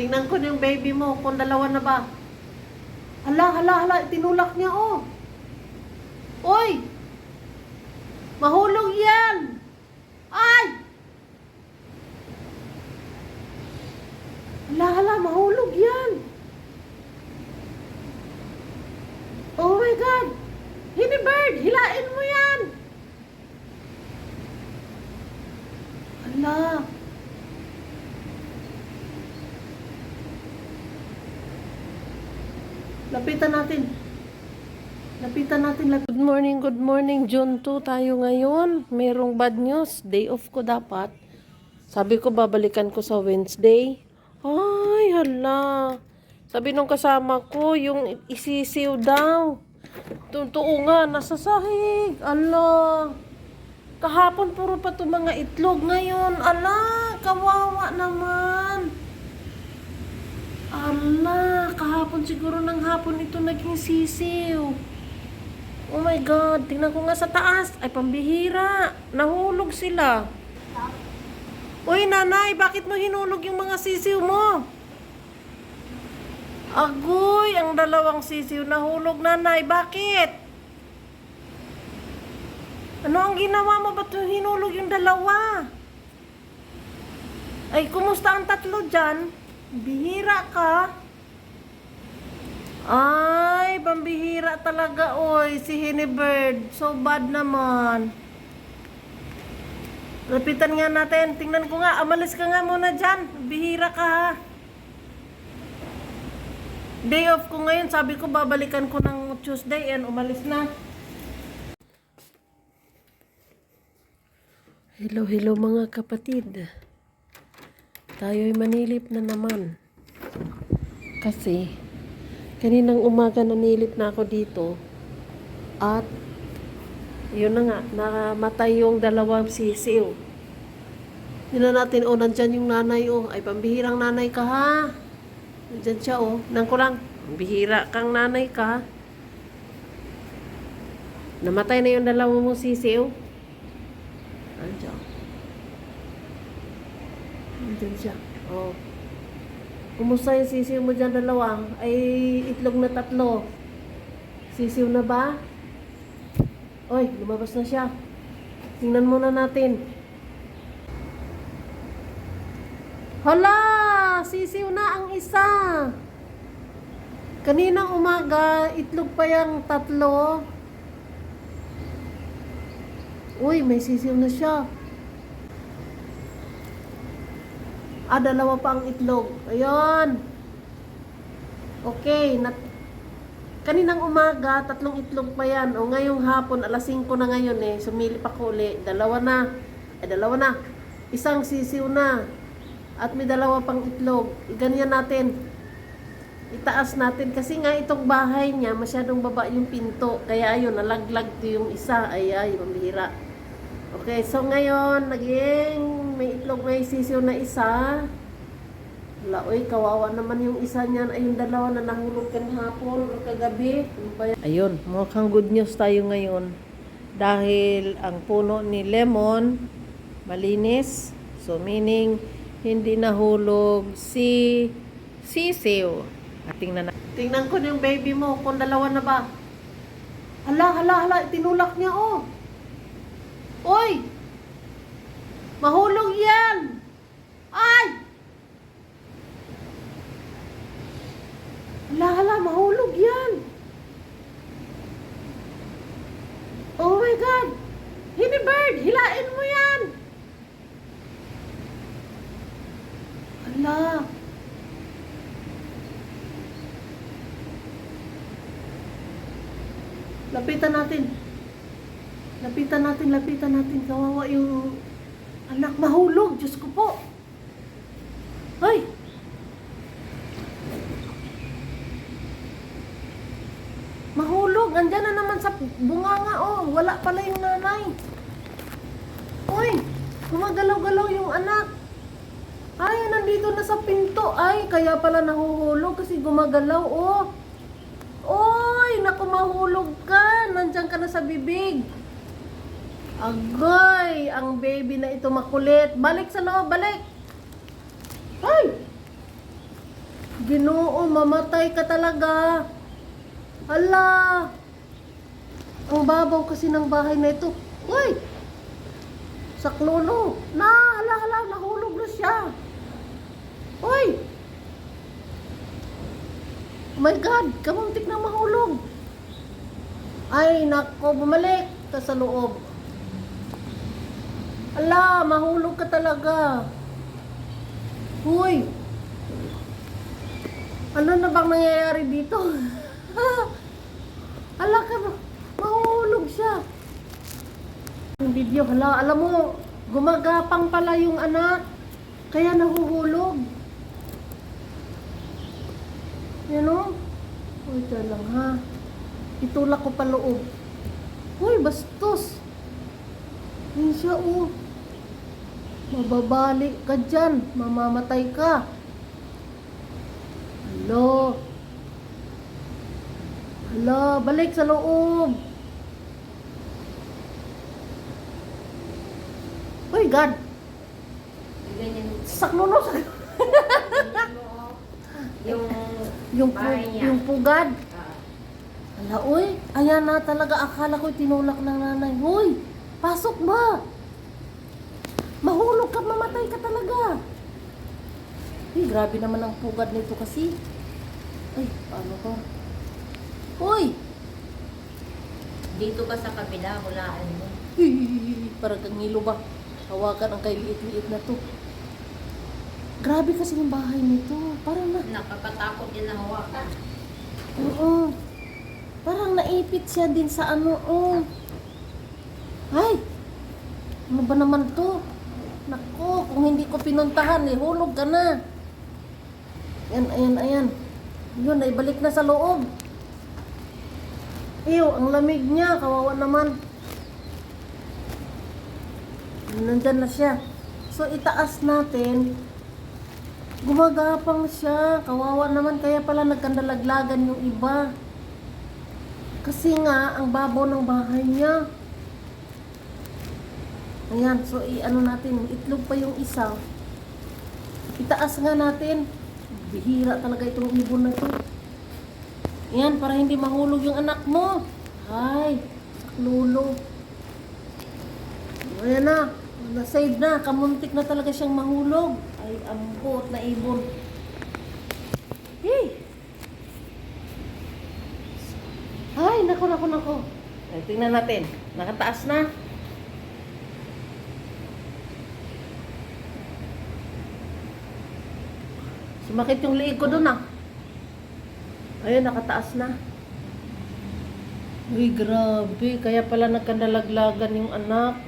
Tingnan ko yung baby mo, kung dalawa na ba. Hala, hala, hala, tinulak niya, oh. Oy! Mahulog yan! Ay! Hala, hala, mahulog yan! Oh my God! Hinibird, hilain mo yan! Hala! Lapitan natin. Lapitan natin. Good morning, good morning. June 2 tayo ngayon. Merong bad news. Day off ko dapat. Sabi ko babalikan ko sa Wednesday. Ay, hala. Sabi nung kasama ko, yung isisiw daw. Totoo nga, nasa sahig. Ala. Kahapon puro pa to mga itlog. Ngayon, ala, kawawa naman. Kahapon siguro ng hapon ito naging sisiw. Oh my God, tingnan ko nga sa taas. Ay, pambihira. Nahulog sila. Uy, nanay, bakit mo hinulog yung mga sisiw mo? Agoy, ang dalawang sisiw nahulog, nanay. Bakit? Ano ang ginawa mo? Ba't hinulog yung dalawa? Ay, kumusta ang tatlo dyan? Bihira ka. Ay, pambihira talaga, oy, si Hinibird. So bad naman. Lapitan nga natin. Tingnan ko nga. Amalis ka nga muna dyan. Bihira ka, ha. Day off ko ngayon. Sabi ko, babalikan ko ng Tuesday. And umalis na. Hello, hello mga kapatid. Tayo'y manilip na naman. Kasi, kaninang umaga nanilip na ako dito. At, yun na nga, namatay yung dalawang sisiw. Yun na natin, oh, nandyan yung nanay, oh. Ay, pambihirang nanay ka, ha? Nandyan siya, oh. Nang ko lang, bihira kang nanay ka. Namatay na yung dalawang mong sisiw. Andiyan. Andiyan siya. Oh. Kumusta yung sisiw mo dyan dalawa? Ay, itlog na tatlo. Sisiw na ba? Oy, lumabas na siya. Tingnan muna natin. Hala! Sisiw na ang isa. Kaninang umaga, itlog pa yung tatlo. Uy, may sisiw na siya. Ah, dalawa pa ang itlog. Ayun. Okay. Nat Kaninang umaga, tatlong itlog pa yan. O ngayong hapon, alas 5 na ngayon eh. Sumilip ako uli. Dalawa na. Eh, dalawa na. Isang sisiw na. At may dalawa pang itlog. Ganyan natin. Itaas natin. Kasi nga itong bahay niya, masyadong baba yung pinto. Kaya ayun, nalaglag yung isa. Ay, ay, pambihira. Okay, so ngayon, naging may itlog may sisiw na isa. Wala, oy, kawawa naman yung isa niyan. Ay, yung dalawa na nahulog kan hapon o kagabi. Ano? Ayun, mukhang good news tayo ngayon. Dahil ang puno ni lemon, malinis. So, meaning, hindi nahulog si sisiw. At tingnan na. Tingnan ko yung baby mo, kung dalawa na ba. Hala, hala, hala, tinulak niya, oh. Oy! Mahulog yan! Ay! Hala, mahulog yan! Oh my God! Hinibird, hilain mo yan! Hala! Lapitan natin. Lapitan natin, lapitan natin. Kawawa yung anak mahulog. Diyos ko po. Hoy! Mahulog. Andyan na naman sa bunganga, oh. Wala pala yung nanay. Hoy! Gumagalaw-galaw yung anak. Ay, nandito na sa pinto. Ay, kaya pala nahuhulog kasi gumagalaw, oh. Oy, naku mahulog ka. Nandiyan ka na sa bibig. Agoy, ang baby na ito makulit. Balik sa loob, balik. Ay! Ginoo, mamatay ka talaga. Hala! Ang babaw kasi ng bahay na ito. Uy! Saklolo! Na! Hala, hala! Nahulog na siya! Uy! Oh my God! Kamuntik na mahulog! Ay, nako! Bumalik ka sa loob. Ala! Mahulog ka talaga! Uy! Ano na bang nangyayari dito? Ala ka? Mahulog siya. Yung video, hala, alam mo, gumagapang pala yung anak. Kaya nahuhulog. Yan o. Uy, lang ha. Itulak ko pa loob. Uy, bastos. Yan siya o. Mababali ka dyan. Mamamatay ka. Hello. Hala, balik sa loob. Uy, God. Ganyan. Sakluno sa yung yung bahay niya. yung pugad. Ah, Hala, uy. Ayan na talaga. Akala ko tinulak ng nanay. Uy, pasok ba? Mahulog ka, mamatay ka talaga. Uy, grabe naman ang pugad nito kasi. Ay, paano to? Uy! dito ka sa kabila, hulaan mo. Hihihihi, Parang kang ngilo ba? Hawakan ang kay liit-liit na to. Grabe kasi yung bahay nito. Parang na... Nakakatakot din na hawakan. Oo. Parang naipit siya din sa ano. Oh. Ay! Ano ba naman to? Nako, kung hindi ko pinuntahan, eh, hulog ka na. Ayan, ayan, ayan. Yun, naibalik na sa loob. Ew, ang lamig niya. Kawawa naman. Nandyan na siya. So, itaas natin. Gumagapang siya. Kawawa naman. Kaya pala nagkandalaglagan yung iba. Kasi nga, ang babaw ng bahay niya. Ayan. So, i-ano natin. Itlog pa yung isa. Itaas nga natin. Bihira talaga itong ibon na to. Ayan, para hindi mahulog yung anak mo. Ay, saklulo. Ayan na. Na-save na. Kamuntik na talaga siyang mahulog. Ay, ambot na ibon. Hey! Ay, nako, nako, nako. Ay, tingnan natin. Nakataas na. Sumakit yung liig ko dun ah. Ayun, nakataas na. Uy, grabe. Kaya pala nagkandalaglagan yung anak.